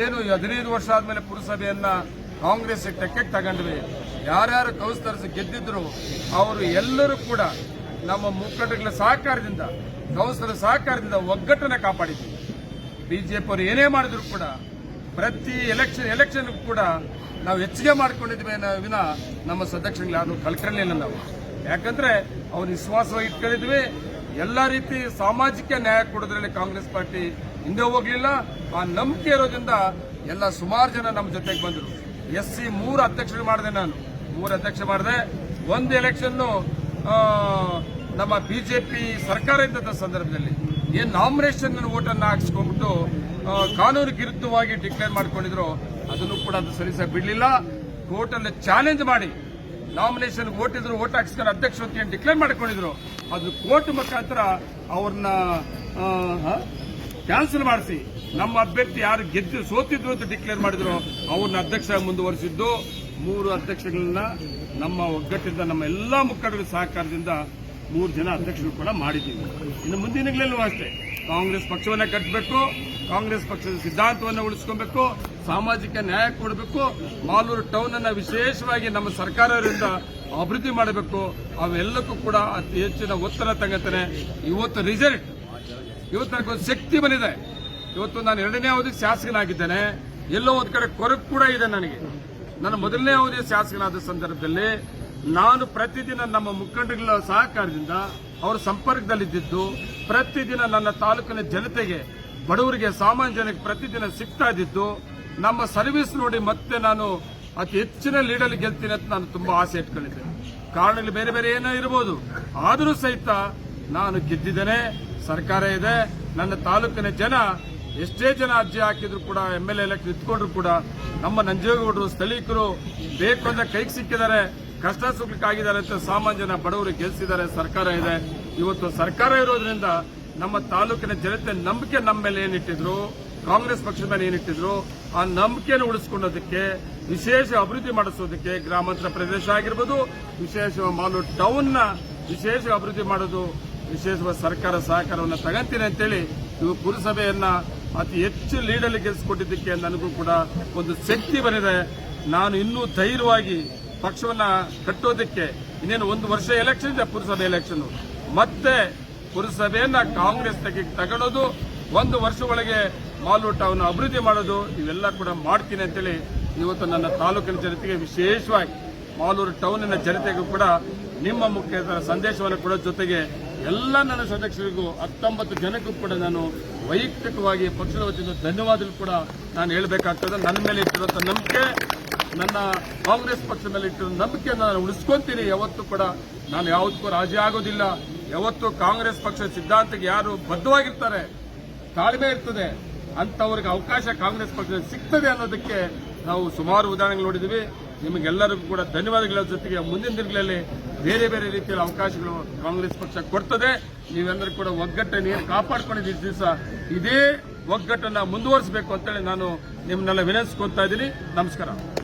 ಏನು ಹದಿನೈದು ವರ್ಷ ಆದ್ಮೇಲೆ ಪುರಸಭೆಯನ್ನ ಕಾಂಗ್ರೆಸ್ ಟೆಕ್ಕೆ ತಗೊಂಡ್ವಿ. ಯಾರ್ಯಾರು ಕೌನ್ಸಿಲರ್ಸ್ ಗೆದ್ದಿದ್ರು, ಅವರು ಎಲ್ಲರೂ ಕೂಡ ನಮ್ಮ ಮುಖಂಡಗಳ ಸಹಕಾರದಿಂದ, ಕೌನ್ಸಿಲರ್ ಸಹಕಾರದಿಂದ ಒಗ್ಗಟ್ಟನ್ನ ಕಾಪಾಡಿದ್ವಿ. ಬಿಜೆಪಿ ಅವರು ಏನೇ ಮಾಡಿದ್ರು ಕೂಡ, ಪ್ರತಿ ಎಲೆಕ್ಷನ್ ಎಲೆಕ್ಷನ್ ಕೂಡ ನಾವು ಹೆಚ್ಚಿಗೆ ಮಾಡ್ಕೊಂಡಿದ್ವಿ ವಿನ ನಮ್ಮ ಸದಸ್ಯಗಳು ಯಾರು ಕಳ್ಕೊಂಡಿಲ್ಲ ನಾವು. ಯಾಕಂದ್ರೆ ಅವ್ರು ವಿಶ್ವಾಸವಾಗಿ ಇಟ್ಕೊಂಡಿದ್ವಿ ಎಲ್ಲ ರೀತಿ ಸಾಮಾಜಿಕ ನ್ಯಾಯ ಕೊಡೋದ್ರಲ್ಲಿ ಕಾಂಗ್ರೆಸ್ ಪಾರ್ಟಿ ಹಿಂದೆ ಹೋಗಲಿಲ್ಲ. ಆ ನಂಬಿಕೆ ಇರೋದ್ರಿಂದ ಎಲ್ಲ ಸುಮಾರು ಜನ ನಮ್ಮ ಜೊತೆಗೆ ಬಂದರು. ಎಸ್ ಸಿ ಮೂರು ಅಧ್ಯಕ್ಷರು ಮಾಡಿದೆ ನಾನು. ಮೂರು ಅಧ್ಯಕ್ಷ ಮಾಡಿದೆ. ಒಂದು ಎಲೆಕ್ಷನ್ನು ನಮ್ಮ ಬಿಜೆಪಿ ಸರ್ಕಾರ ಇದ್ದಂಥ ಸಂದರ್ಭದಲ್ಲಿ ಏನು ನಾಮಿನೇಷನ್ ಓಟನ್ನು ಹಾಕಿಸ್ಕೊಂಡ್ಬಿಟ್ಟು ಕಾನೂನು ವಿರುದ್ಧವಾಗಿ ಡಿಕ್ಲೇರ್ ಮಾಡ್ಕೊಂಡಿದ್ರು, ಅದನ್ನು ಕೂಡ ಅದು ಸರಿಸಾಗಿ ಬಿಡಲಿಲ್ಲ. ಕೋರ್ಟಲ್ಲಿ ಚಾಲೆಂಜ್ ಮಾಡಿ ನಾಮಿನೇಷನ್ ಓಟ್ ಇದ್ರು ಓಟ್ ಹಾಕಿಸ್ಕೊಂಡು ಅಧ್ಯಕ್ಷ ಅಂತ ಡಿಕ್ಲೇರ್ ಮಾಡ್ಕೊಂಡಿದ್ರು. ಅದು ಕೋರ್ಟ್ ಮುಖಾಂತರ ಅವ್ರನ್ನ ಕ್ಯಾನ್ಸಲ್ ಮಾಡಿಸಿ. ನಮ್ಮ ಅಭ್ಯರ್ಥಿ ಯಾರು ಗೆದ್ದು ಸೋತಿದ್ರು ಅಂತ ಡಿಕ್ಲೇರ್ ಮಾಡಿದ್ರು, ಅವ್ರನ್ನ ಅಧ್ಯಕ್ಷ ಮುಂದುವರಿಸಿದ್ದು. ಮೂರು ಅಧ್ಯಕ್ಷಗಳನ್ನ ನಮ್ಮ ಒಗ್ಗಟ್ಟಿಂದ ನಮ್ಮ ಎಲ್ಲಾ ಮುಖಂಡರ ಸಹಕಾರದಿಂದ ಮೂರು ಜನ ಅಧ್ಯಕ್ಷರು ಕೂಡ ಮಾಡಿದ್ದೀವಿ. ಇನ್ನು ಮುಂದಿನ ದಿನಗಳಲ್ಲೂ ಅಷ್ಟೇ. ಕಾಂಗ್ರೆಸ್ ಪಕ್ಷವನ್ನ ಕಟ್ಟಬೇಕು ಕಾಂಗ್ರೆಸ್ ಪಕ್ಷದ ಸಿದ್ಧಾಂತವನ್ನು ಉಳಿಸ್ಕೊಬೇಕು, ಸಾಮಾಜಿಕ ನ್ಯಾಯ ಕೊಡಬೇಕು. ಮಾಲೂರು ಟೌನ್ ಅನ್ನ ವಿಶೇಷವಾಗಿ ನಮ್ಮ ಸರ್ಕಾರದಿಂದ ಅಭಿವೃದ್ಧಿ ಮಾಡಬೇಕು. ಅವೆಲ್ಲಕ್ಕೂ ಕೂಡ ಅತಿ ಹೆಚ್ಚಿನ ಒತ್ತಡ ತಗತಾನೆ ಇವತ್ತು ರಿಸಲ್ಟ್ ಇವತ್ತು ನನಗೊಂದು ಶಕ್ತಿ ಬಂದಿದೆ. ಇವತ್ತು ನಾನು ಎರಡನೇ ಅವಧಿ ಶಾಸಕನಾಗಿದ್ದೇನೆ. ಎಲ್ಲೋ ಒಂದು ಕಡೆ ಕೊರಗು ಕೂಡ ಇದೆ ನನಗೆ. ನನ್ನ ಮೊದಲನೇ ಅವಧಿಯ ಶಾಸಕನಾದ ಸಂದರ್ಭದಲ್ಲಿ ನಾನು ಪ್ರತಿದಿನ ನಮ್ಮ ಮುಖಂಡಗಳ ಸಹಕಾರದಿಂದ ಅವರ ಸಂಪರ್ಕದಲ್ಲಿದ್ದು ಪ್ರತಿದಿನ ನನ್ನ ತಾಲೂಕಿನ ಜನತೆಗೆ, ಬಡವರಿಗೆ, ಸಾಮಾನ್ಯ ಜನಕ್ಕೆ ಪ್ರತಿದಿನ ಸಿಗ್ತಾ ಇದ್ದಿದ್ದು, ನಮ್ಮ ಸರ್ವಿಸ್ ನೋಡಿ ಮತ್ತೆ ನಾನು ಅತಿ ಹೆಚ್ಚಿನ ಲೀಡಲ್ಲಿ ಗೆಲ್ತೀನಿ ಅಂತ ನಾನು ತುಂಬಾ ಆಸೆ ಇಟ್ಕೊಂಡಿದ್ದೆ. ಕಾರಣಗಳು ಬೇರೆ ಬೇರೆ ಏನೋ ಇರಬಹುದು ಆದರೂ ಸಹಿತ ನಾನು ಗೆದ್ದಿದ್ದೇನೆ, ಸರ್ಕಾರ ಇದೆ, ನನ್ನ ತಾಲೂಕಿನ ಜನ, ಎಷ್ಟೇ ಜನ ಅರ್ಜಿ ಹಾಕಿದ್ರು ಕೂಡ ಎಂ ಎಲ್ ಎಲೆಕ್ಷನ್ ನಿಂತ್ಕೊಂಡ್ರು ಕೂಡ, ನಮ್ಮ ನಂಜೇಗೌಡರು ಸ್ಥಳೀಕರು ಬೇಕು ಅಂದ್ರೆ ಕೈಗೆ ಸಿಕ್ಕಿದ್ದಾರೆ, ಕಷ್ಟ ಸುಖಕ್ಕಾಗಿದ್ದಾರೆ ಅಂತ ಸಾಮಾನ್ಯ ಜನ ಬಡವರು ಗೆಲ್ಸಿದ್ದಾರೆ, ಸರ್ಕಾರ ಇದೆ. ಇವತ್ತು ಸರ್ಕಾರ ಇರೋದ್ರಿಂದ ನಮ್ಮ ತಾಲೂಕಿನ ಜನತೆ ನಂಬಿಕೆ ನಮ್ಮ ಮೇಲೆ ಏನಿಟ್ಟಿದ್ರು, ಕಾಂಗ್ರೆಸ್ ಪಕ್ಷದ ಮೇಲೆ ಏನಿಟ್ಟಿದ್ರು, ಆ ನಂಬಿಕೆಯನ್ನು ಉಳಿಸ್ಕೊಳ್ಳೋದಕ್ಕೆ ವಿಶೇಷ ಅಭಿವೃದ್ಧಿ ಮಾಡಿಸೋದಕ್ಕೆ ಗ್ರಾಮಾಂತರ ಪ್ರದೇಶ ಆಗಿರ್ಬೋದು ವಿಶೇಷ ಮಾಲು ನ ವಿಶೇಷ ಅಭಿವೃದ್ಧಿ ಮಾಡೋದು ವಿಶೇಷವಾದ ಸರ್ಕಾರ ಸಹಕಾರವನ್ನು ತಗಂತೀನಿ ಅಂತೇಳಿ ಇವು ಪುರಸಭೆಯನ್ನ ಅತಿ ಹೆಚ್ಚು ಲೀಡಲ್ಲಿ ಗೆಲ್ಲಿಸಿಕೊಟ್ಟಿದ್ದಕ್ಕೆ ನನಗೂ ಕೂಡ ಒಂದು ಶಕ್ತಿ ಬಂದಿದೆ. ನಾನು ಇನ್ನೂ ಧೈರ್ಯವಾಗಿ ಪಕ್ಷವನ್ನ ಕಟ್ಟೋದಕ್ಕೆ ಇನ್ನೇನು ಒಂದು ವರ್ಷ ಎಲೆಕ್ಷನ್ ಇದೆ, ಪುರಸಭೆ ಎಲೆಕ್ಷನ್ ಮತ್ತೆ ಪುರಸಭೆಯನ್ನ ಕಾಂಗ್ರೆಸ್ ತೆಗೆ ತಗೊಳ್ಳೋದು ಒಂದು ವರ್ಷ ಒಳಗೆ ಮಾಲೂಟವನ್ನು ಅಭಿವೃದ್ಧಿ ಮಾಡೋದು, ಇವೆಲ್ಲ ಕೂಡ ಮಾಡ್ತೀನಿ ಅಂತೇಳಿ ಇವತ್ತು ನನ್ನ ತಾಲೂಕಿನ ಜನತೆಗೆ ವಿಶೇಷವಾಗಿ ಮಾಲೂರು ಟೌನಿನ ಜನತೆಗೂ ಕೂಡ ನಿಮ್ಮ ಮುಖ್ಯಸ್ಥರ ಸಂದೇಶವನ್ನು ಕೊಡೋ ಜೊತೆಗೆ ಎಲ್ಲ ನನ್ನ ಸದಸ್ಯರಿಗೂ ಹತ್ತೊಂಬತ್ತು ಜನಕ್ಕೂ ಕೂಡ ನಾನು ವೈಯಕ್ತಿಕವಾಗಿ ಪಕ್ಷದ ವತಿಯಿಂದ ಧನ್ಯವಾದಗಳು ಕೂಡ ನಾನು ಹೇಳಬೇಕಾಗ್ತದೆ. ನನ್ನ ಮೇಲೆ ಇಟ್ಟಿರುವಂತ ನಂಬಿಕೆ, ನನ್ನ ಕಾಂಗ್ರೆಸ್ ಪಕ್ಷದ ಮೇಲೆ ಇಟ್ಟಿರೋ ನಂಬಿಕೆಯನ್ನು ನಾನು ಉಳಿಸ್ಕೊಂತೀನಿ. ಯಾವತ್ತೂ ಕೂಡ ನಾನು ಯಾವತ್ತೂ ರಾಜಿ ಆಗೋದಿಲ್ಲ. ಯಾವತ್ತೂ ಕಾಂಗ್ರೆಸ್ ಪಕ್ಷದ ಸಿದ್ಧಾಂತಕ್ಕೆ ಯಾರು ಬದ್ಧವಾಗಿರ್ತಾರೆ, ತಾಳ್ಮೆ ಇರ್ತದೆ ಅಂತವ್ರಿಗೆ ಅವಕಾಶ ಕಾಂಗ್ರೆಸ್ ಪಕ್ಷದಲ್ಲಿ ಸಿಗ್ತದೆ ಅನ್ನೋದಕ್ಕೆ ನಾವು ಸುಮಾರು ಉದಾಹರಣೆಗಳು ನೋಡಿದ್ದೀವಿ. ನಿಮಗೆಲ್ಲರಿಗೂ ಕೂಡ ಧನ್ಯವಾದಗಳ ಜೊತೆಗೆ ಮುಂದಿನ ದಿನಗಳಲ್ಲಿ ಬೇರೆ ಬೇರೆ ರೀತಿಯ ಅವಕಾಶಗಳು ಕಾಂಗ್ರೆಸ್ ಪಕ್ಷ ಕೊಡ್ತದೆ. ನೀವೆಲ್ಲರೂ ಕೂಡ ಒಗ್ಗಟ್ಟನ್ನು ಏನು ಕಾಪಾಡ್ಕೊಂಡಿದ್ದ ದಿವಸ, ಇದೇ ಒಗ್ಗಟ್ಟನ್ನು ಮುಂದುವರಿಸಬೇಕು ಅಂತೇಳಿ ನಾನು ನಿಮ್ಮನ್ನೆಲ್ಲ ವಿನಂತಿಸ್ಕೊತಾ ಇದ್ದೀನಿ. ನಮಸ್ಕಾರ.